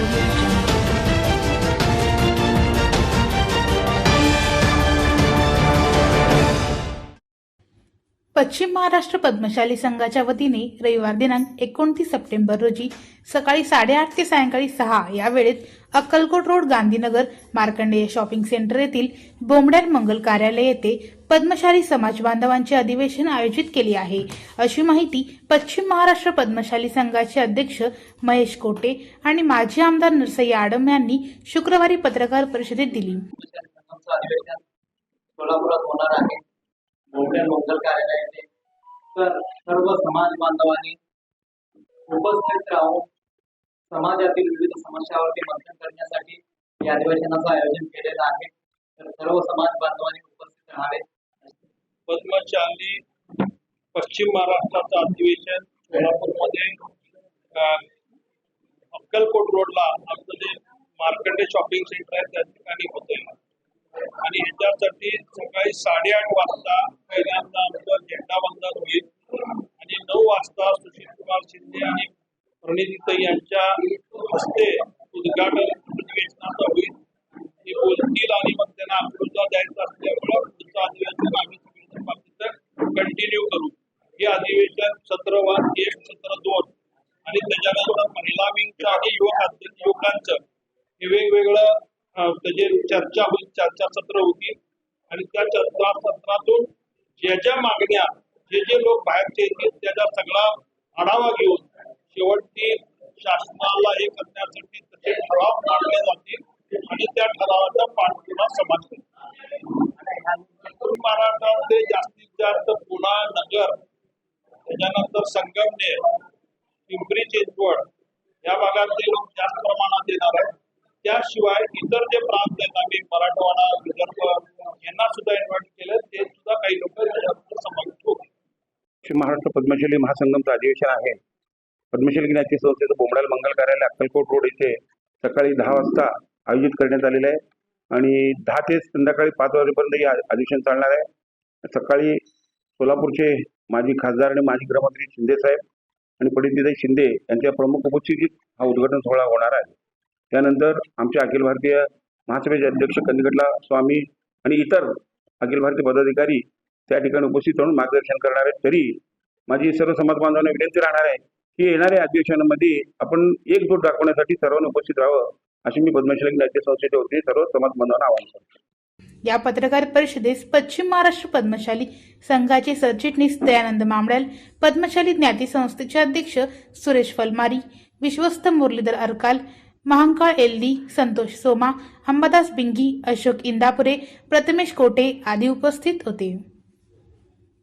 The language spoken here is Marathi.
audio पश्चिम महाराष्ट्र पद्मशाली संघाच्या वतीने रविवार दिनांक एकोणतीस सप्टेंबर रोजी सकाळी साडेआठ ते सायंकाळी सहा या वेळेत Akkalkot road Gandhinagar Markandey shopping centre येथील बोमड्याल मंगल कार्यालय येथे पद्मशाली समाज बांधवांचे अधिवेशन आयोजित केले आहे. अशी माहिती पश्चिम महाराष्ट्र पद्मशाली संघाचे अध्यक्ष महेश कोटे आणि माजी आमदार नरसय्या आडम यांनी शुक्रवारी पत्रकार परिषदेत दिली. सोलापुरात होणार आहे. मोठ्या मंगल कार्यालयाचे तर सर्व समाज बांधवांनी उपस्थित राहून समाजातील विविध समस्यावरती मंथन करण्यासाठी या अधिवेशनाचं आयोजन केलेलं आहे. तर सर्व समाज बांधवांनी उपस्थित राहावे. पद्मशाली पश्चिम महाराष्ट्राचं अधिवेशन सोलापूरमध्ये अक्कलकोट रोडला आमचं जे मार्कंडे शॉपिंग सेंटर आहे त्या ठिकाणी होतोय. आणि सकाळी साडेआठ वाजता पहिल्यांदा आमचं झेंडावंदन होईल आणि नऊ वाजता सुशील कुमार शिंदे आणि प्रणितीताई यांच्या हस्ते उद्घाटन अधिवेशनाचं होईल. ते बोलतील आणि मग त्यांना अप्रूव्हचा द्यायचा असल्यामुळे पुढचं अधिवेशन आम्ही सगळ्यांच्या बाबतीत कंटिन्यू करू. हे अधिवेशन सत्र वन एक सत्र दोन आणि त्याच्यानंतर महिला विंगचं आणि युवक युवकांचं हे वेगवेगळं अं, त्याचे चर्चा चर्चा सत्र होतील आणि त्या चर्चा सत्रातून ज्या ज्या मागण्या जे जे लोक बाहेरचे येतील त्याचा सगळा आढावा घेऊन शेवटची शासनाला हे करण्यासाठी तसे ठराव मांडले जातील आणि त्या ठरावाचा पाठपुरा समाज करेल. महाराष्ट्रामध्ये जास्तीत जास्त पुणा नगर त्याच्यानंतर संगमनेर पिंपरी चिंचवड या भागातले लोक जास्त प्रमाणात येणार आहेत त्याशिवाय इतर जे प्रांत आहेत आम्ही पश्चिम महाराष्ट्र पद्मशाली महासंगमचं अधिवेशन आहे. पद्मश्री ज्ञाती संस्थेचं बोमडाल मंगल कार्यालय अक्कलकोट रोड इथे सकाळी दहा वाजता आयोजित करण्यात आलेलं आहे. आणि दहा ते संध्याकाळी पाच वाजेपर्यंत हे अधिवेशन चालणार आहे. सकाळी सोलापूरचे माजी खासदार आणि माजी गृहमंत्री शिंदे साहेब आणि पंडितजी शिंदे यांच्या प्रमुख उपस्थितीत हा उद्घाटन सोहळा होणार आहे. त्यानंतर आमचे अखिल भारतीय महासभेचे अध्यक्ष कंदगडला स्वामी आणि इतर अखिल भारतीय पदाधिकारी त्या ठिकाणी उपस्थित राहून मार्गदर्शन करणार आहेत. तरी माझी सर्व समाज बांधवांना विनंती राहणार आहे की येणाऱ्या अधिवेशनामध्ये आपण एकजूट दाखवण्यासाठी सर्वांना उपस्थित राहावं अशी मी पद्मशाली राज्य संस्थेच्या वतीने सर्व समाज बांधवांना आवाहन करतो. या पत्रकार परिषदेस पश्चिम महाराष्ट्र पद्मशाली संघाचे सरचिटणीस दयानंद मामड्याल पद्मशाली ज्ञाती संस्थेचे अध्यक्ष सुरेश फलमारी विश्वस्त मुरलीधर अरकाल महांकाळ एलडी संतोष सोमा अंबादास बिंगी अशोक इंदापुरे प्रथमेश कोटे आदी उपस्थित होते.